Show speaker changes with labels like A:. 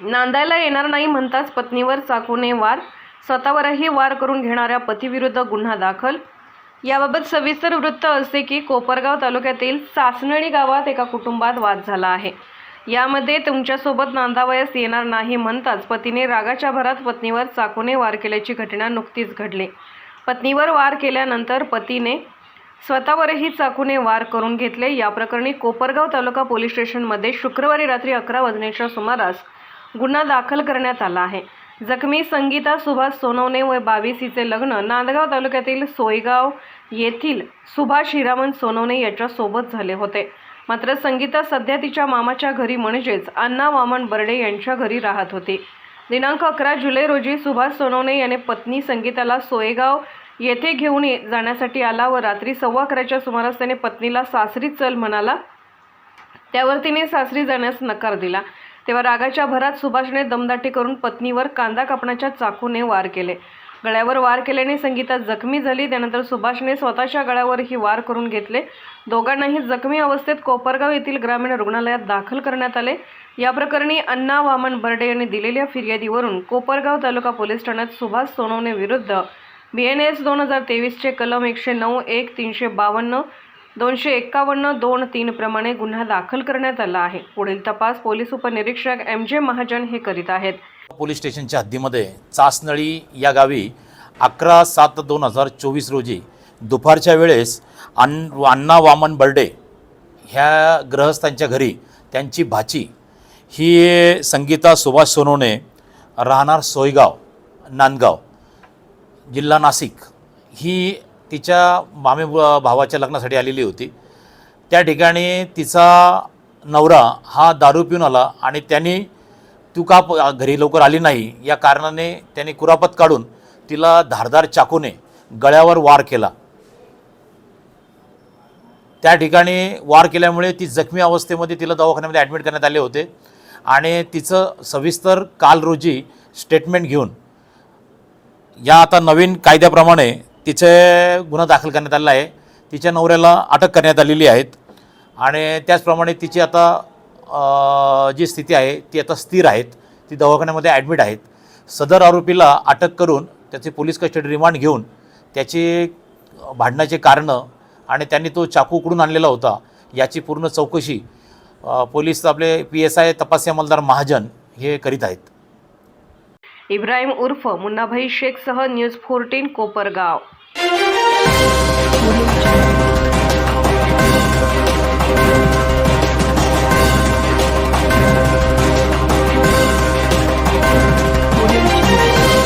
A: नांदायला येणार नाही म्हणताच पत्नीवर चाकूने वार स्वतःवरही वार करून घेणाऱ्या पतीविरुद्ध गुन्हा दाखल. याबाबत सविस्तर वृत्त असे की कोपरगाव तालुक्यातील सासनळी गावात एका कुटुंबात वाद झाला आहे. यामध्ये तुमच्यासोबत नांदावयास येणार नाही म्हणताच पतीने रागाच्या भरात पत्नीवर चाकूने वार केल्याची घटना नुकतीच घडली. पत्नीवर वार केल्यानंतर पतीने स्वतःवरही चाकूने वार करून घेतले. या प्रकरणी कोपरगाव तालुका पोलीस स्टेशनमध्ये शुक्रवारी रात्री अकरा वाजण्याच्या सुमारास गुन्हा दाखल करण्यात आला आहे. जखमी संगीता सुभाष सोनवणे व बावीस हिचे लग्न नांदगाव तालुक्यातील सोयगाव येथील सुभाष हिरामन सोनवणे याच्यासोबत झाले होते. मात्र संगीता सध्या तिच्या मामाच्या घरी म्हणजेच अण्णा वामन बर्डे यांच्या घरी राहत होती. दिनांक अकरा जुलै रोजी सुभाष सोनवणे याने पत्नी संगीताला सोयगाव येथे घेऊन ये- जाण्यासाठी आला व रात्री सव्वा अकराच्या सुमारास त्याने पत्नीला सासरी चल म्हणाला. त्यावर तिने सासरी जाण्यास नकार दिला. तेव्हा रागाच्या भरात सुभाषने दमदाटी करून पत्नीवर कांदा कापण्याच्या चाकूने वार केले. गळ्यावर वार केल्याने संगीता जखमी झाली. त्यानंतर सुभाषने स्वतःच्या गळ्यावरही वार करून घेतले. दोघांनाही जखमी अवस्थेत कोपरगाव येथील ग्रामीण रुग्णालयात दाखल करण्यात आले. या प्रकरणी अण्णा वामन बर्डे यांनी दिलेल्या फिर्यादीवरून कोपरगाव तालुका पोलीस ठाण्यात सुभाष सोनवणे विरुद्ध बी एन एस दोन हजार तेवीसचे कलम एकशे नऊ एक तीनशे बावन्न दोनशे एक्कावन्न दोन तीन प्रमाणे गुन्हा दाखल करण्यात आला आहे. पुढील तपास पोलीस उपनिरीक्षक एम जे महाजन हे करीत आहेत.
B: पोलीस स्टेशनच्या हद्दीमध्ये चासनळी या गावी अकरा सात दोन हजार चोवीस रोजी दुपारच्या वेळेस अन्न अण्णा वामन बर्डे ह्या ग्रहस्थांच्या घरी त्यांची भाची ही संगीता सुभाष सोनोने राहणार सोयगाव नांदगाव जिल्हा नाशिक ही तिच्या मामे भावाच्या लग्नासाठी आलेली होती. त्या ठिकाणी तिचा नवरा हा दारू पिऊन आला आणि त्यांनी तू का घरी लवकर आली नाही? या कारणाने त्यांनी कुरापत काढून तिला धारदार चाकूने गळ्यावर वार केला. त्या ठिकाणी वार केल्यामुळे ती जखमी अवस्थेमध्ये तिला दवाखान्यामध्ये ॲडमिट करण्यात आले होते आणि तिचं सविस्तर काल रोजी स्टेटमेंट घेऊन या आता नवीन कायद्याप्रमाणे तिचे गुन्हा दाखल करण्यात आलेला आहे. तिच्या नवऱ्याला अटक करण्यात आलेली आहेत. आणि त्याचप्रमाणे तिची आता जी स्थिती आहे ती आता स्थिर आहेत. ती दवाखान्यामध्ये ॲडमिट आहेत. सदर आरोपीला अटक करून त्याचे पोलीस कस्टडी रिमांड घेऊन त्याची भांडणाचे कारणं आणि त्यांनी तो चाकू उकडून आणलेला होता याची पूर्ण चौकशी पोलीस आपले पी एस आय तपासी अंमलदार महाजन हे करीत आहेत.
A: इब्राहिम उर्फ मुन्नाभाई शेखसह न्यूज फोर्टीन कोपरगाव.